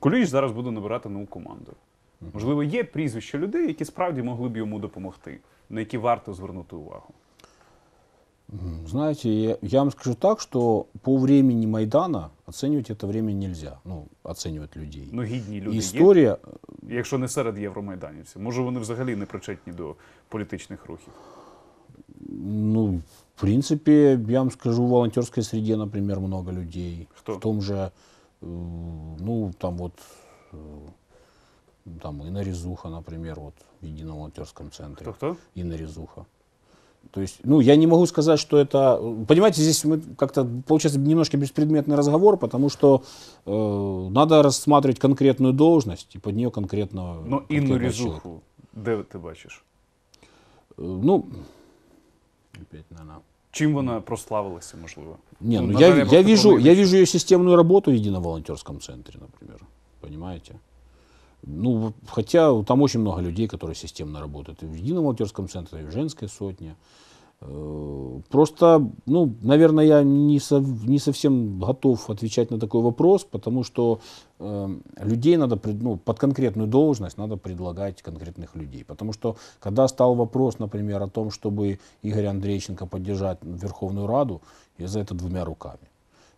Куліч зараз буде набирати нову команду. Можливо, є прізвища людей, які справді могли б йому допомогти, на які варто звернути увагу. Знаете, я, я вам скажу так, что по времени Майдана оценивать это время нельзя. Ну, оценивать людей. Ну, гідні люди є, якщо не серед євромайданівців. Може, вони взагалі не причетні до політичних рухів. ну, в принципе, я вам скажу, в волонтерской среде, например, много людей. Кто? В том же, ну, там вот, э, там Инна Резуха, например, вот в Едином волонтерском центре. Хто? Инна Резуха. То есть, ну, я не могу сказать, что это... Понимаете, здесь мы как-то, получается, немножко беспредметный разговор, потому что э, надо рассматривать конкретную должность и под нее конкретного человека. Різуху, де ти бачиш? Э, Ну, опять, наверное... Чим вона прославилася, можливо? Не, Ну, ну, я, я, вижу, я вижу ее системную работу в едином волонтерском центре, например. Понимаете? Ну, хотя там очень много людей, которые системно работают. И в едином волонтерском центре, и в женской сотне. Э, Просто, ну, наверное, я не, сов- не совсем готов отвечать на такой вопрос, потому что э, людей надо, ну, под конкретную должность надо предлагать конкретных людей. Потому что, когда стал вопрос, например, о том, чтобы Игоря Андрейченко поддержать Верховную Раду, я за это двумя руками.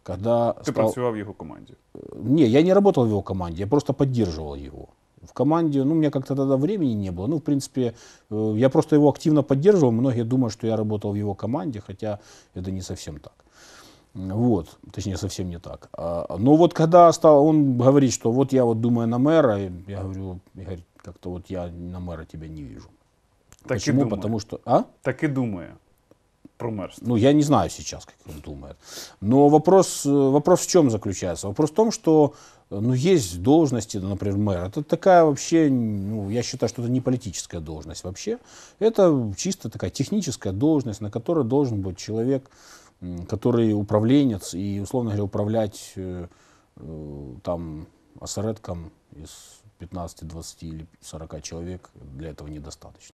Когда Ти стал- працював в його команді. не, я не работал в его команде, я просто поддерживал его В команде, ну, у меня как-то тогда времени не было. Ну, в принципе, э, я просто его активно поддерживал. Многие думают, что я работал в его команде, хотя это не совсем так. М, Вот, точнее, совсем не так. А, Но вот когда стал, он говорит, что вот я вот думаю на мэра, и я говорю, Игорь, как-то вот я на мэра тебя не вижу. Так і Почему? думає. Потому что, а? Так і думає про мерство. Ну, я не знаю сейчас, как он думает. Но вопрос, э, вопрос в чем заключается? Вопрос в том, что э, ну, есть должности, например, мэра. Это такая вообще, ну, я считаю, что это не политическая должность вообще. Это чисто такая техническая должность, на которой должен быть человек, который управленец и, условно говоря, управлять э, там осередком из 15, 20 или 40 человек для этого недостаточно.